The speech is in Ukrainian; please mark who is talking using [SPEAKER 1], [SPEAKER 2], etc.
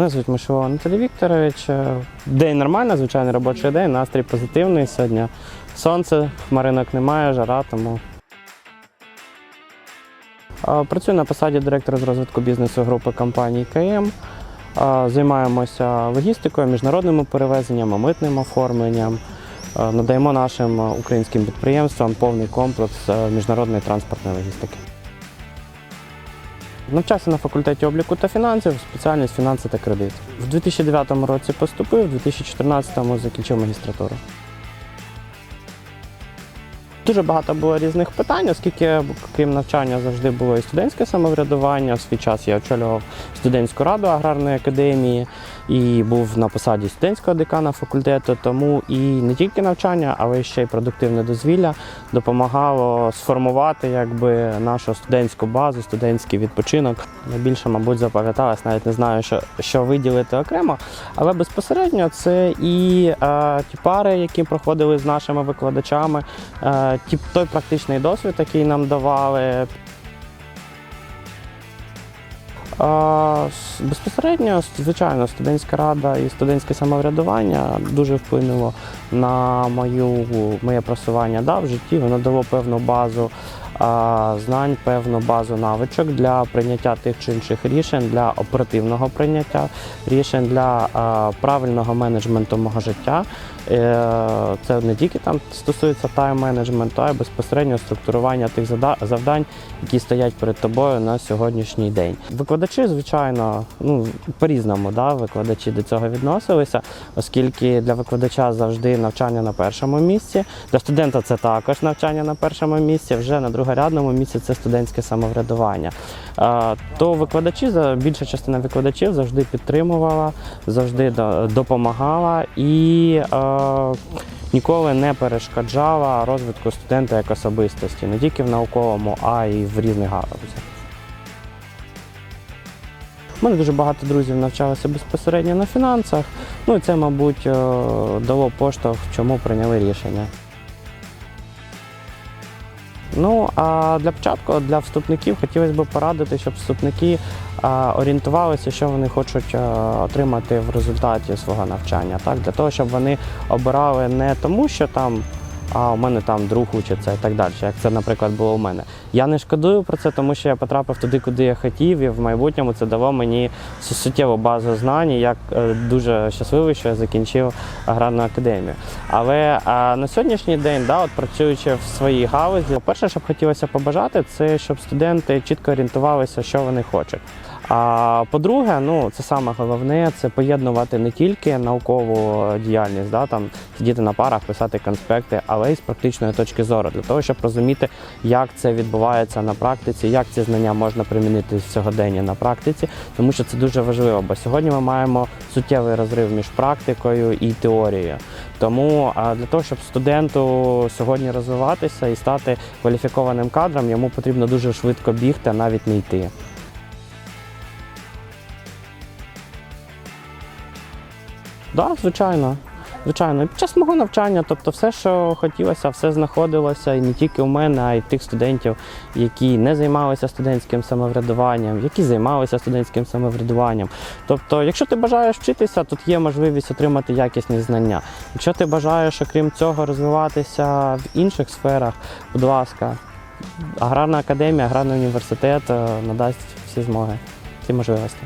[SPEAKER 1] Мене звуть Мишова Анатолій Вікторович. День нормальний, звичайний робочий день, настрій позитивний сьогодні. Сонце, хмаринок немає, жара, тому. Працюю на посаді директора з розвитку бізнесу групи компаній КМ. Займаємося логістикою, міжнародними перевезеннями, митним оформленням. Надаємо нашим українським підприємствам повний комплекс міжнародної транспортної логістики. Навчався на факультеті обліку та фінансів, спеціальність фінанси та кредит. В 2009 році поступив, в 2014 закінчив магістратуру. Дуже багато було різних питань, оскільки, крім навчання, завжди було і студентське самоврядування. В свій час я очолював студентську раду аграрної академії і був на посаді студентського декана факультету. Тому і не тільки навчання, але ще й продуктивне дозвілля допомагало сформувати якби, нашу студентську базу, студентський відпочинок. Найбільше, мабуть, запам'яталось, навіть не знаю, що, що виділити окремо. Але безпосередньо це і е, ті пари, які проходили з нашими викладачами, е, ті, той практичний досвід, який нам давали. Безпосередньо, звичайно, студентська рада і студентське самоврядування дуже вплинуло на мою, моє просування да, в житті. Воно дало певну базу знань, певну базу навичок для прийняття тих чи інших рішень, для оперативного прийняття рішень, для правильного менеджменту мого життя. Е, Це не тільки там стосується тайм-менеджменту, а й безпосередньо структурування тих завдань, які стоять перед тобою на сьогоднішній день. Викладачі, звичайно, ну по-різному, да, викладачі до цього відносилися, оскільки для викладача завжди навчання на першому місці. Для студента це також навчання на першому місці. Вже на другорядному місці це студентське самоврядування. То викладачі більша частина викладачів завжди підтримувала, завжди допомагала і. Ніколи не перешкоджала розвитку студента як особистості, не тільки в науковому, а й в різних галузях. У мене дуже багато друзів навчалися безпосередньо на фінансах. Ну і це, мабуть, е, дало поштовх, чому прийняли рішення. Ну а для початку для вступників хотілося б порадити, щоб вступники орієнтувалися, що вони хочуть е, отримати в результаті свого навчання. Так, для того, щоб вони обирали не тому, що там. А у мене там друг учиться і так далі, як це, наприклад, було у мене. Я не шкодую про це, тому що я потрапив туди, куди я хотів, і в майбутньому це дало мені су- суттєву базу знань. і Я е, дуже щасливий, що я закінчив аграрну академію. Але а, на сьогоднішній день, да, от працюючи в своїй галузі, перше, що б хотілося побажати, це щоб студенти чітко орієнтувалися, що вони хочуть. А по-друге, ну це саме головне це поєднувати не тільки наукову діяльність, да, там сидіти на парах, писати конспекти, але й з практичної точки зору, для того, щоб розуміти, як це відбувається на практиці, як ці знання можна примінити в сьогодення на практиці, тому що це дуже важливо. Бо сьогодні ми маємо суттєвий розрив між практикою і теорією. Тому для того, щоб студенту сьогодні розвиватися і стати кваліфікованим кадром, йому потрібно дуже швидко бігти, а навіть не йти. Так, звичайно. Звичайно, під час мого навчання, тобто все, що хотілося, все знаходилося і не тільки у мене, а й тих студентів, які не займалися студентським самоврядуванням, які займалися студентським самоврядуванням. Тобто, якщо ти бажаєш вчитися, тут є можливість отримати якісні знання. Якщо ти бажаєш, окрім цього, розвиватися в інших сферах, будь ласка, аграрна академія, аграрний університет е, надасть всі змоги, всі можливості.